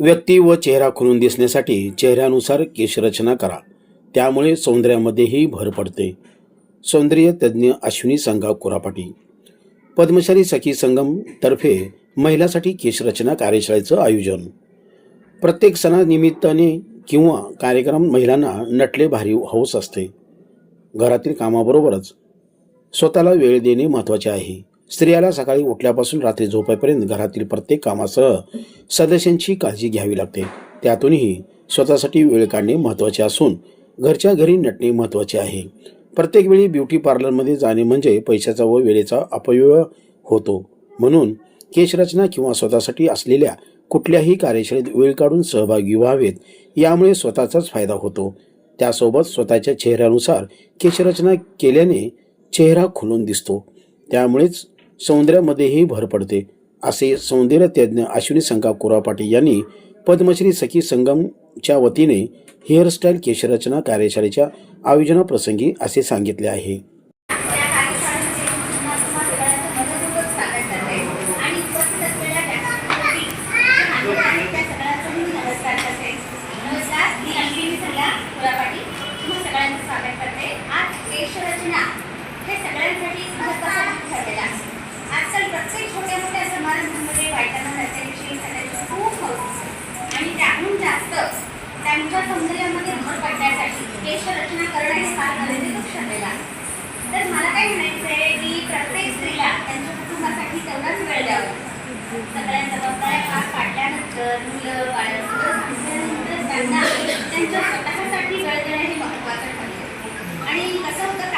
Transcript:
व्यक्ती व चेहरा खुलून दिसण्यासाठी चेहऱ्यानुसार केशरचना करा. त्यामुळे सौंदर्यामध्येही भर पडते. सौंदर्य तज्ज्ञ अश्विनी संघा कुरापाटी. पद्मशाली सखी संगम तर्फे केशरचना कार्यशाळेचं आयोजन. प्रत्येक सणानिमित्ताने किंवा कार्यक्रम महिलांना नटले भारी हौस असते. घरातील कामाबरोबरच स्वतःला वेळ देणे महत्त्वाचे आहे. स्त्रियाला सकाळी उठल्यापासून रात्री झोपेपर्यंत घरातील प्रत्येक कामासह सदस्यांची काळजी घ्यावी लागते. त्यातूनही स्वतःसाठी वेळ काढणे महत्त्वाचे असून घरच्या घरी नटणे महत्त्वाचे आहे. प्रत्येक वेळी ब्युटी पार्लरमध्ये जाणे म्हणजे पैशाचा व वेळेचा अपव्यय होतो. म्हणून केशरचना किंवा स्वतःसाठी असलेल्या कुठल्याही कार्यशाळेत वेळ काढून सहभागी व्हावेत यामुळे स्वतःचाच फायदा होतो. त्यासोबत स्वतःच्या चेहऱ्यानुसार केशरचना केल्याने चेहरा खुलून दिसतो. त्यामुळेच सौंदर्यामध्येही भर पडते. असे सौंदर्यतज्ज्ञ अश्विनी संका कुरापाटी यांनी पद्मश्री सखी संगमच्या वतीने हेअरस्टाईल केशरचना कार्यशाळेच्या आयोजनाप्रसंगी असे सांगितले आहे. स्वागत करते. आज केशरचना हे सगळ्यांसाठी महत्त्वाचा भाग ठरलेला आहे. आजकाल प्रत्येक छोट्या मोठ्या समारंभामध्ये बायकांना त्याच्याविषयी सांगायचं खूप हौस आणि त्याहून जास्त त्यांच्या सौंदर्यामध्ये भर पडण्यासाठी केशरचना करणं हे फार गरजेचं क्षमेला आहे. तर मला काय म्हणायचं आहे की प्रत्येक स्त्रीला त्यांच्या कुटुंबासाठी तेवढाच वेळ द्यावा. सगळ्या जबाबदाऱ्या पार पाडल्यानंतर मुलं बाळ सगळं त्यांना त्यांच्या स्वतःसाठी वेळ देणं हे महत्त्वाचं ठरलं आणि कसं होतं